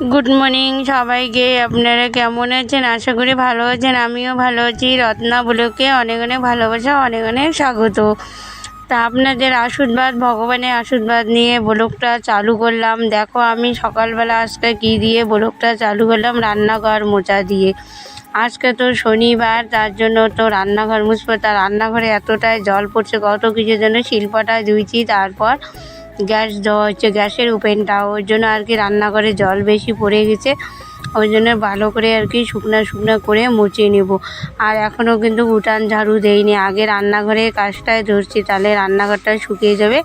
Good morning সবাইকে। আপনারা কেমন আছেন? আশা করি ভালো আছেন। আমিও ভালো আছি। রত্না ব্লকে অনেক অনেক ভালোবাসা, অনেক অনেক স্বাগত। তা আপনাদের আশীর্বাদ, ভগবানের আশীর্বাদ নিয়ে ব্লকটা চালু করলাম। দেখো, আমি সকালবেলা আজকে কী দিয়ে ব্লকটা চালু করলাম? রান্নাঘর মোচা দিয়ে। আজকে তো শনিবার, তার জন্য তো রান্নাঘর মুছবো। তা রান্নাঘরে এতটাই জল পড়ছে, কত কিছুর জন্য শিল্পটা ধুইছি, তারপর গ্যাস দেওয়া হচ্ছে, গ্যাসের ওপেনটা ওই জন্য আর কি রান্নাঘরে জল বেশি পড়ে গেছে। ওই জন্য ভালো করে আর কি শুকনা শুকনো করে মুছে নেব। আর এখনও কিন্তু উঠান ঝাড়ু দেইনি। আগে রান্নাঘরে কাজটায় ধরছি, তাহলে রান্নাঘরটা শুকিয়ে যাবে।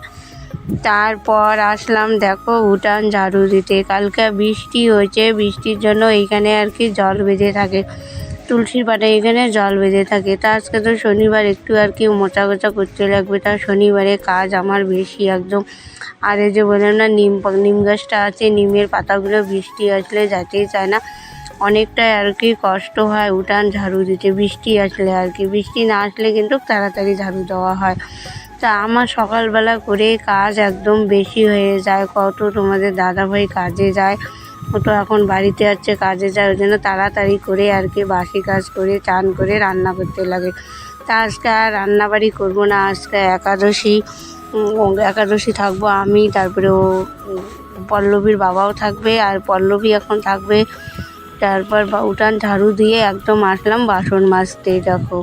তারপর আসলাম, দেখো উঠান ঝাড়ু দিতে। কালকে বৃষ্টি হয়েছে, বৃষ্টির জন্য এইখানে আর কি জল বেঁধে থাকে। তুলসীর পাটে এখানে জল বেঁধে থাকে। তা আজকে তো শনিবার, একটু আর কি মোচা গোচা করতে লাগবে। তা শনিবারে কাজ আমার বেশি একদম। আর এই যে বললাম না, নিম নিম গাছটা আছে, নিমের পাতাগুলো বৃষ্টি আসলে যেতেই চায় না। অনেকটাই আর কি কষ্ট হয় উঠান ঝাড়ু দিতে, বৃষ্টি আসলে আর কি। বৃষ্টি না আসলে কিন্তু তাড়াতাড়ি ঝাড়ু দেওয়া হয়। তা আমার সকালবেলা করে কাজ একদম বেশি হয়ে যায়। কত তোমাদের দাদাভাই কাজে যায় ও তো এখন বাড়িতে আছে, কাজে যায়, ওই জন্য তাড়াতাড়ি করে আর কি বাসি কাজ করে, চান করে রান্না করতে লাগে। তা আজকে আর রান্নাবাড়ি করব না, আজকে একাদশী একাদশী থাকব আমি, তারপরে ও পল্লবীর বাবাও থাকবে আর পল্লবী এখন থাকবে। তারপর উঠান ঝাড়ু দিয়ে একদম আসলাম বাসন মাজতে, দেখো।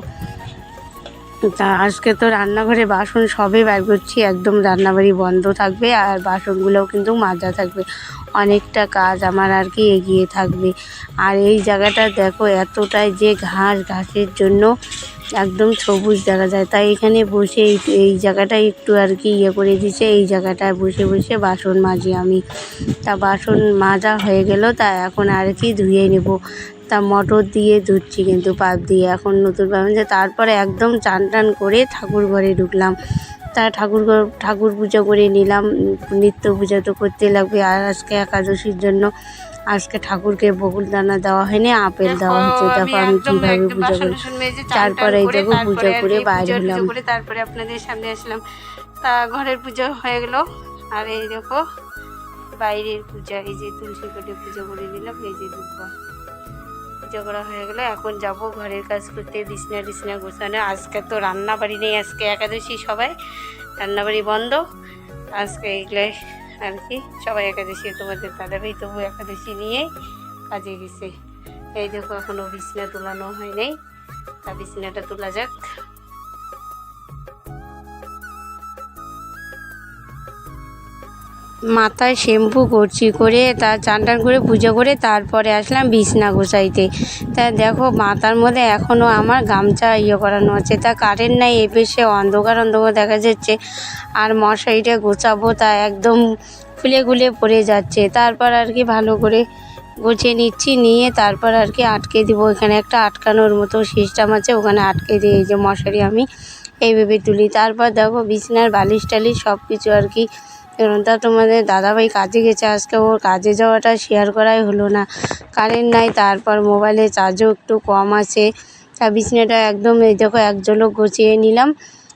তা আজকে তো রান্নাঘরে বাসন সবে বার করছি, একদম রান্নাবাড়ি বন্ধ থাকবে আর বাসনগুলোও কিন্তু মাজা থাকবে। অনেকটা কাজ আমার আর কি এগিয়ে থাকবে। আর এই জায়গাটা দেখো এতটাই যে ঘাস, ঘাসের জন্য একদম সবুজ দেখা যায়। তাই এখানে বসে এই জায়গাটায় একটু আর কি ইয়ে করে দিচ্ছে এই জায়গাটায় বসে বসে বাসন মাজি আমি। তা বাসন মাজা হয়ে গেল, তা এখন আর কি ধুয়ে নেব। তা মটর দিয়ে ধুচ্ছি কিন্তু পাইপ দিয়ে এখন নতুন যে তারপরে একদম চান টান করে ঠাকুর ঘরে ঢুকলাম। তা ঠাকুর ঠাকুর পুজো করে নিলাম। নিত্য পুজো তো করতে লাগবে। আর আজকে একাদশীর জন্য আজকে ঠাকুরকে বকুল দানা দেওয়া হয়নি আপেল দেওয়া হচ্ছে দেখো আমি কীভাবে পুজো করি। তারপরে এই দেখো পুজো করে বাইরে হলাম তারপরে আপনাদের সামনে আসলাম। তা ঘরের পুজো হয়ে গেল। আর এই দেখো বাইরের পূজা এই যে তুলসী কোটে পুজো করে নিলাম এই যে দুর্গা। করা হয়ে গেলো, এখন যাব ঘরের কাজ করতে, বিছনা বিছনা গোছানো। আজকে তো রান্না বাড়ি নেই, আজকে একাদশী সবাই। রান্নাবাড়ি বন্ধ। আজকে এগুলো আর কি, সবাই একাদশী, তোমাদের দাদাভাই তবু একাদশী নিয়ে কাজে গেছে। এই দেখো এখনও বিছনা তোলানো হয় নাই। তা বিছনাটা তোলা যাক। মাথায় শ্যাম্পু করছি করে তা চান টান করে পুজো করে তারপরে আসলাম বিছনা গোছাইতে। তা দেখো মাথার মধ্যে এখনও আমার গামছা ইয়ে করানো আছে। তা কারেন্ট নাই এ পেশে অন্ধকার অন্ধকার দেখা যাচ্ছে। আর মশারিটা গোছাবো তা একদম ফুলে খুলে পড়ে যাচ্ছে। তারপর আর কি ভালো করে গুছিয়ে নিচ্ছি, নিয়ে তারপর আর কি আটকে দিব। এখানে একটা আটকানোর মতো সিস্টেম আছে, ওখানে আটকে দিয়ে এই যে মশারি আমি এইভাবে তুলি। তারপর দেখো বিছনার বালিশ টালিশ সব কিছু আর কি তা তোমাদের দাদাভাই কাজে গেছে। আজকে ওর কাজে যাওয়াটা শেয়ার করাই হলো না। কারেন্ট নাই তারপর মোবাইলে চার্জও একটু কম আছে। তা বিছনাটা একদম এই দেখো এক ঝলক গুছিয়ে নিলাম।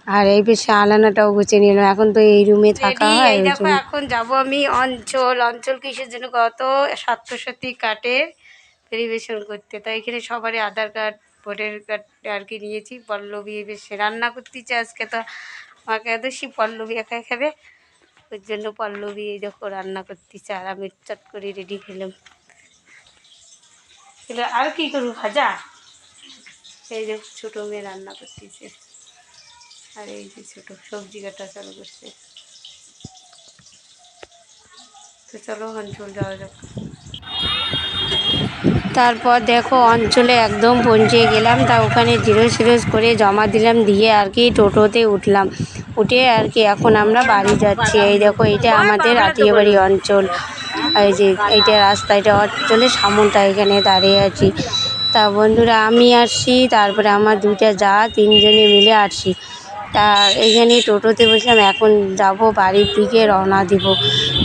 আর এই বেশি আলানাটাও গুছিয়ে নিলাম। এখন তো এই রুমে থাকা হয় দেখো এখন যাব আমি অঞ্চল। অঞ্চল কিসের জন্য? কত স্বার্থসাথী কার্ডের পরিবেশন করতে। তাই এখানে সবারই আধার কার্ড ভোটার কার্ড আর কি নিয়েছি। পল্লবী বেশি রান্না করতেছে আজকে। তো আমাকে একাদশী পল্লবী একাই খাবে। ওর জন্য পল্লবী এই দেখো রান্না করতেছে আর আমি চট করে রেডি খেলাম। আর কি করব, ভাজা? এই দেখো ছোটো মেয়ে রান্না করতেছে। আর এই যে ছোটো সবজি কাটা চালু করছে। তো চলো অঞ্চল যাওয়া যাক। তারপর দেখো অঞ্চলে একদম পৌঁছে গেলাম, তা ওখানে জিরো সিরোজ করে জমা দিলাম, দিয়ে আর কি টোটোতে উঠলাম। উঠে আর কি এখন আমরা বাড়ি যাচ্ছি। এই দেখো এটা আমাদের আত্মীয় বাড়ি অঞ্চল। এই যে, এইটা রাস্তা এটা অঞ্চলে সামনটা এখানে দাঁড়িয়ে আছি। তা বন্ধুরা, আমি আসছি, তারপরে আমার দুটা যা, তিনজনে মিলে আসছি। তা এইখানে টোটোতে বসলাম, এখন যাব বাড়ির দিকে, রওনা দিব।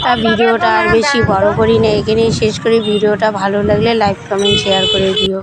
তা ভিডিওটা আর বেশি বড় করি না, এখানেই শেষ করি। ভিডিওটা ভালো লাগলে লাইক কমেন্ট শেয়ার করে দিও।